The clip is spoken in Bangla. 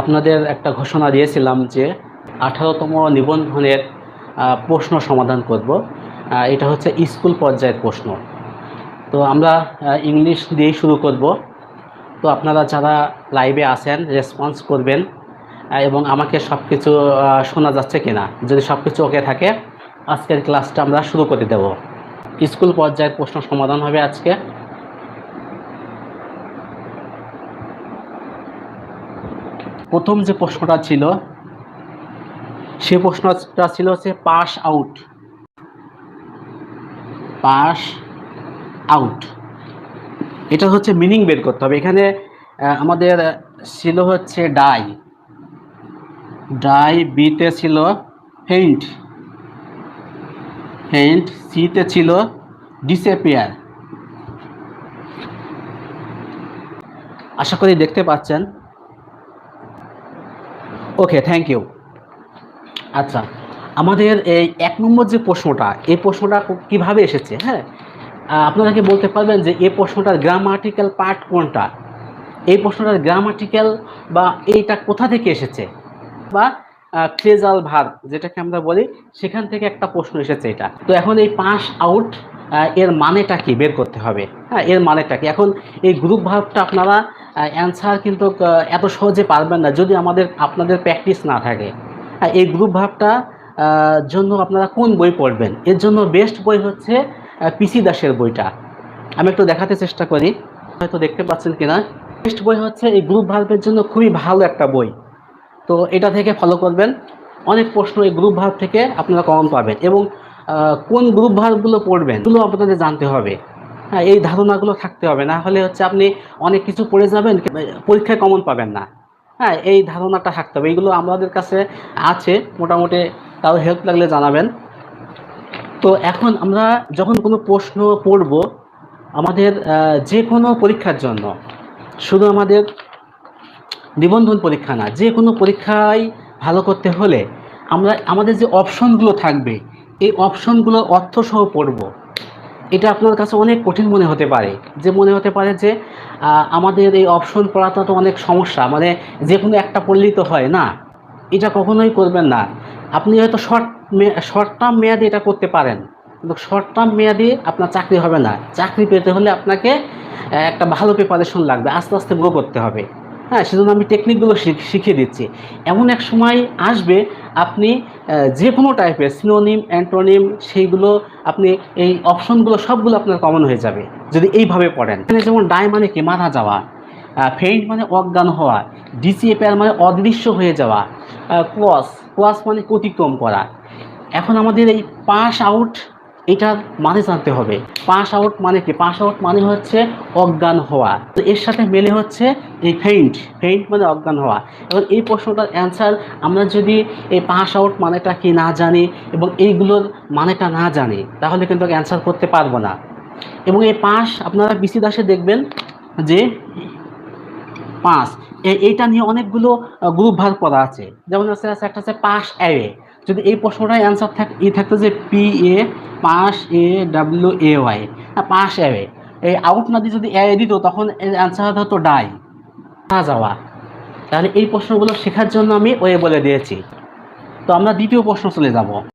আপনাদের একটা ঘোষণা দিয়েছিলাম যে আঠারোতম নিবন্ধনের প্রশ্ন সমাধান করব। এটা হচ্ছে স্কুল পর্যায়ের প্রশ্ন। তো আমরা ইংলিশ দিয়েই শুরু করব। তো আপনারা যারা লাইভে আছেন, রেসপন্স করবেন এবং আমাকে সব কিছু শোনা যাচ্ছে কিনা, যদি সব কিছু ওকে থাকে, আজকের ক্লাসটা আমরা শুরু করে দেব। স্কুল পর্যায়ের প্রশ্ন সমাধান হবে আজকে। প্রথম যে প্রশ্নটা ছিল, সে প্রশ্নটা ছিল হচ্ছে পাস আউট। Pass out. এটা হচ্ছে মিনিং বের করতে হবে। এখানে আমাদের ছিল হচ্ছে ডাই। ডাই বিতে ছিল ফেইন্ট ফেইন্ট সিতে ছিল ডিসেপিয়ার আশা করি দেখতে পাচ্ছেন। ওকে থ্যাংক ইউ আচ্ছা আমাদের এই এক নম্বর যে প্রশ্নটা, এই প্রশ্নটা কীভাবে এসেছে হ্যাঁ? আপনারা কি বলতে পারবেন যে এই প্রশ্নটার গ্রামাটিক্যাল পার্ট কোনটা? এই প্রশ্নটার গ্রামাটিক্যাল বা এইটা কোথা থেকে এসেছে? বা ক্লেজাল ভার যেটাকে আমরা বলি, সেখান থেকে একটা প্রশ্ন এসেছে এটা। তো এখন এই পাস আউট এর মানেটা কি? বের করতে হবে। হ্যাঁ এর মানেটা কি? এখন এই গ্রুপ ভাবটা আপনারা অ্যান্সার কিন্তু এত সহজে পারবেন না যদি আমাদের, আপনাদের প্র্যাকটিস না থাকে। এই গ্রুপ ভাবটা জন্য আপনারা কোন বই পড়বেন? এর জন্য বেস্ট বই হচ্ছে পিসি দাসের বইটা। আমি একটু দেখাতে চেষ্টা করি। হয়তো দেখতে পাচ্ছেন কিনা। বেস্ট বই হচ্ছে, এই গ্রুপ ভার্বের জন্য খুবই ভালো একটা বই। তো এটা থেকে ফলো করবেন। অনেক প্রশ্ন এই গ্রুপ ভার্ব থেকে আপনারা কমন পাবেন এবং কোন গ্রুপ ভার্বগুলো পড়বেন এগুলো আপনাদের জানতে হবে। হ্যাঁ এই ধারণাগুলো থাকতে হবে। না হলে হচ্ছে আপনি অনেক কিছু পড়ে যাবেন পরীক্ষায় কমন পাবেন না। হ্যাঁ এই ধারণাটা থাকতে হবে। এগুলো আমাদের কাছে আছে, মোটামুটি তাও হেল্প লাগলে জানাবেন। তো এখন আমরা যখন কোনো প্রশ্ন পড়ব, আমাদের যে কোনো পরীক্ষার জন্য, শুধু আমাদের নিবন্ধন পরীক্ষা না যে কোনো পরীক্ষায় ভালো করতে হলে আমরা, আমাদের যে অপশনগুলো থাকবে, এই অপশনগুলো অর্থসহ পড়ব। এটা আপনার কাছে অনেক কঠিন মনে হতে পারে। যে মনে হতে পারে যে আমাদের এই অপশন পড়াটা তো অনেক সমস্যা। মানে যে কোনো একটা পড়লেই তো হয়, না? এটা কখনোই করবেন না। আপনি হয়তো শর্ট শর্ট টার্ম মেয়াদে এটা করতে পারেন। কিন্তু শর্ট টার্ম মেয়াদে আপনার চাকরি হবে না। চাকরি পেতে হলে আপনাকে একটা ভালো প্রিপারেশন লাগবে। আস্তে আস্তে গ্রো করতে হবে। হ্যাঁ সেজন্য আমি টেকনিকগুলো শিখ- শিখিয়ে দিচ্ছি। এমন এক সময় আসবে, আপনি যে কোনো টাইপের সিনোনিম অ্যান্টোনিম সেইগুলো আপনি এই অপশনগুলো সবগুলো আপনার কমন হয়ে যাবে, যদি এইভাবে পড়েন। যেমন ডাই মানে কি? মারা যাওয়া ফেইন্ট মানে অজ্ঞান হওয়া ডিসিএপেয়ার মানে অদৃশ্য হয়ে যাওয়া ক্রস ক্রস মানে অতিক্রম করা। এখন আমাদের এই পাস আউট এটার মানে জানতে হবে। পাস আউট মানে কি? পাস আউট মানে হচ্ছে অজ্ঞান হওয়া। এর সাথে মেলে হচ্ছে এই ফেইন্ট ফেইন্ট মানে অজ্ঞান হওয়া। এবং এই প্রশ্নটার অ্যান্সার আমরা যদি এই পাস আউট মানেটা কি না জানি এবং এইগুলোর মানেটা না জানি, তাহলে কিন্তু অ্যান্সার করতে পারব না। এবং এই পাস আপনারা বিসি দাসে দেখবেন যে পাস এইটা নিয়ে অনেকগুলো গ্রুপ ভাগ করা আছে। যেমন আছে একটা আছে পাস অ্যাওয়ে যদি এই প্রশ্নটার অ্যান্সার থাক এই থাকতো যে P A pass A W A Y পাঁচ এ এই আউট না দিয়ে যদি এ দিত, তখন অ্যান্সার হতো ডাই না যাওয়া। তাহলে এই প্রশ্নগুলো শেখার জন্য আমি ওয়ে বলে দিয়েছি। তো আমরা দ্বিতীয় প্রশ্ন চলে যাব।